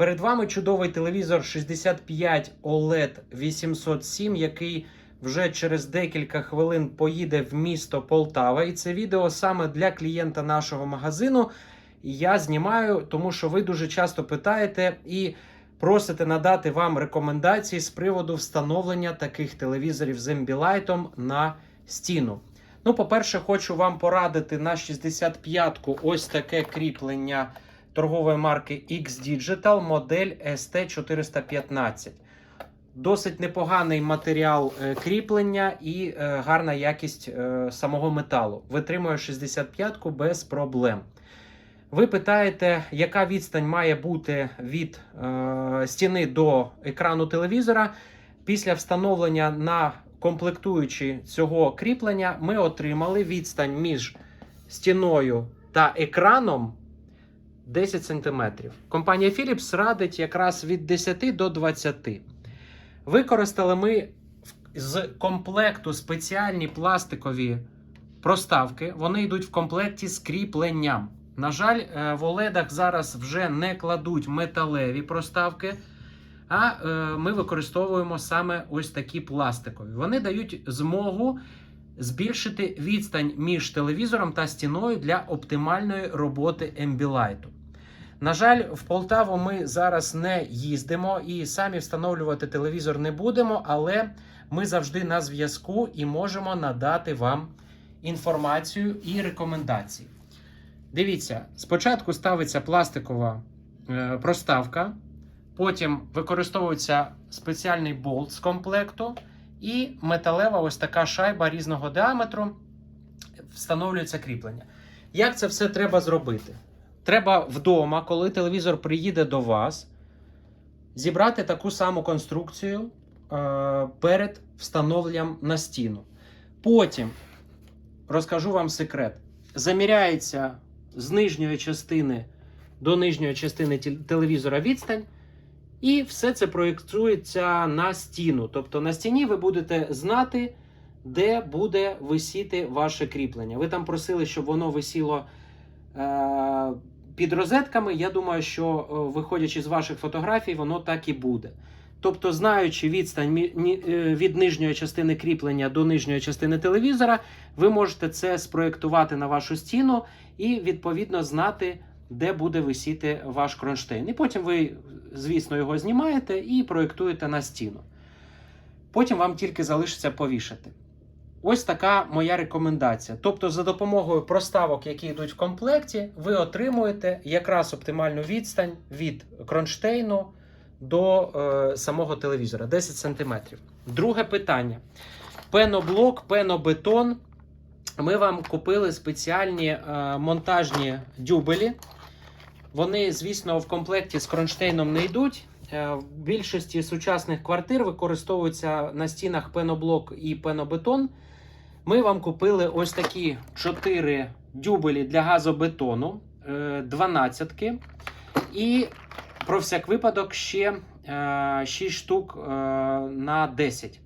Перед вами чудовий телевізор 65 OLED 807, який вже через декілька хвилин поїде в місто Полтава. І це відео саме для клієнта нашого магазину. Я знімаю, тому що ви дуже часто питаєте і просите надати вам рекомендації з приводу встановлення таких телевізорів з Ambilight на стіну. Ну, по-перше, хочу вам порадити на 65-ку ось таке кріплення торгової марки X-Digital модель ST415. Досить непоганий матеріал е, кріплення і е, гарна якість е, самого металу. Витримує 65-ку без проблем. Ви питаєте, яка відстань має бути від стіни до екрану телевізора. Після встановлення на комплектуючі цього кріплення ми отримали відстань між стіною та екраном 10 см. Компанія Philips радить якраз від 10 до 20. Використали ми з комплекту спеціальні пластикові проставки. Вони йдуть в комплекті з кріпленням. На жаль, е, в OLED зараз вже не кладуть металеві проставки, а е, ми використовуємо саме ось такі пластикові. Вони дають змогу збільшити відстань між телевізором та стіною для оптимальної роботи Ambilight. На жаль, в Полтаву ми зараз не їздимо і самі встановлювати телевізор не будемо, але ми завжди на зв'язку і можемо надати вам інформацію і рекомендації. Дивіться, спочатку ставиться пластикова е, проставка, потім використовується спеціальний болт з комплекту, і металева ось така шайба різного діаметру встановлюється кріплення. Як це все треба зробити? Треба вдома, коли телевізор приїде до вас, зібрати таку саму конструкцію е, перед встановленням на стіну. Потім розкажу вам секрет: заміряється з нижньої частини до нижньої частини телевізора відстань, і все це проєктується на стіну. Тобто на стіні ви будете знати, де буде висіти ваше кріплення. Ви там просили, щоб воно висіло під розетками. Я думаю, що е, виходячи з ваших фотографій, воно так і буде. Тобто, знаючи відстань е, від нижньої частини кріплення до нижньої частини телевізора, ви можете це спроєктувати на вашу стіну і відповідно знати, де буде висіти ваш кронштейн. І потім ви, звісно, його знімаєте і проєктуєте на стіну. Потім вам тільки залишиться повішати. Ось така моя рекомендація. Тобто, за допомогою проставок, які йдуть в комплекті, ви отримуєте якраз оптимальну відстань від кронштейну до е, самого телевізора 10 см. Друге питання: пеноблок, пенобетон. Ми вам купили спеціальні е, монтажні дюбелі. Вони, звісно, в комплекті з кронштейном не йдуть. Е, В більшості сучасних квартир використовуються на стінах пеноблок і пенобетон. Ми вам купили ось такі 4 дюбелі для газобетону, 12 І про всяк випадок ще 6 штук е, на 10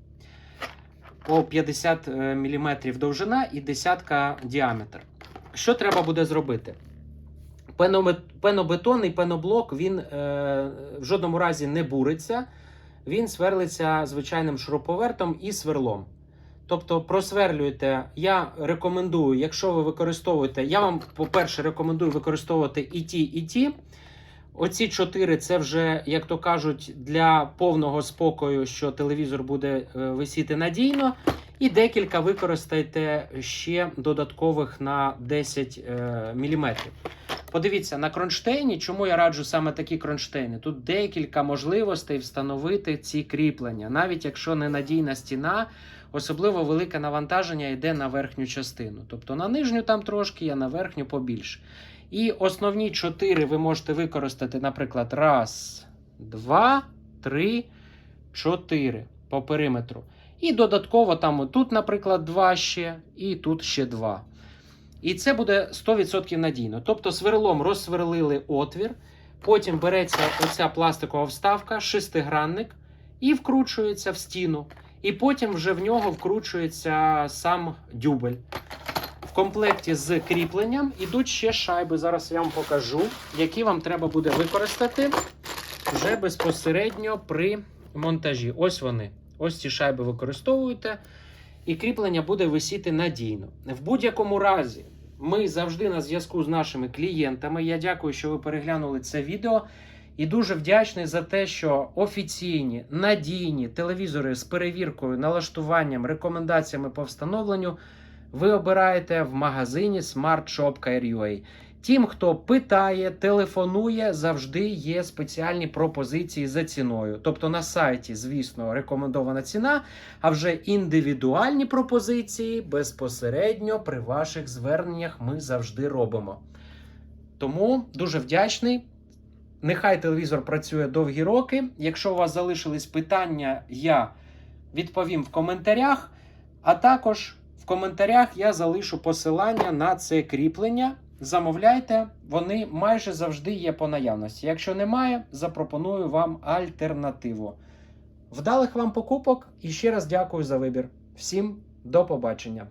по 50 мм довжина і десятка діаметр. Що треба буде зробити? Пенобе- Пенобетон і пеноблок він е, в жодному разі не буриться, він сверлиться звичайним шуруповертом і сверлом. Тобто просверлюєте, я рекомендую, якщо ви використовуєте, я вам, по-перше, рекомендую використовувати і ті, і ті. Оці чотири це вже, як то кажуть, для повного спокою, що телевізор буде е, висіти надійно. І декілька використайте ще додаткових на 10 е, мм. Подивіться на кронштейні, чому я раджу саме такі кронштейни. Тут декілька можливостей встановити ці кріплення, навіть якщо ненадійна стіна, особливо велике навантаження йде на верхню частину. Тобто на нижню там трошки, а на верхню побільше. І основні чотири ви можете використати, наприклад, раз, два, три, чотири по периметру. І додатково там тут, наприклад, два ще, і тут ще два. І це буде 100% надійно. Тобто сверлом розсверлили отвір, потім береться оця пластикова вставка, шестигранник, і вкручується в стіну. І потім вже в нього вкручується сам дюбель. В комплекті з кріпленням ідуть ще шайби. Зараз я вам покажу, які вам треба буде використати вже безпосередньо при монтажі. Ось вони. Ось ці шайби використовуєте, і кріплення буде висіти надійно. В будь-якому разі, ми завжди на зв'язку з нашими клієнтами. Я дякую, що ви переглянули це відео. І дуже вдячний за те, що офіційні надійні телевізори з перевіркою, налаштуванням, рекомендаціями по встановленню ви обираєте в магазині smartshop.ua. Тим, хто питає, телефонує, завжди є спеціальні пропозиції за ціною. Тобто на сайті, звісно, рекомендована ціна, а вже індивідуальні пропозиції безпосередньо при ваших зверненнях ми завжди робимо. Тому дуже вдячний. Нехай телевізор працює довгі роки. Якщо у вас залишились питання, я відповім в коментарях. А також в коментарях я залишу посилання на це кріплення. Замовляйте, вони майже завжди є по наявності. Якщо немає, запропоную вам альтернативу. Вдалих вам покупок і ще раз дякую за вибір. Всім до побачення!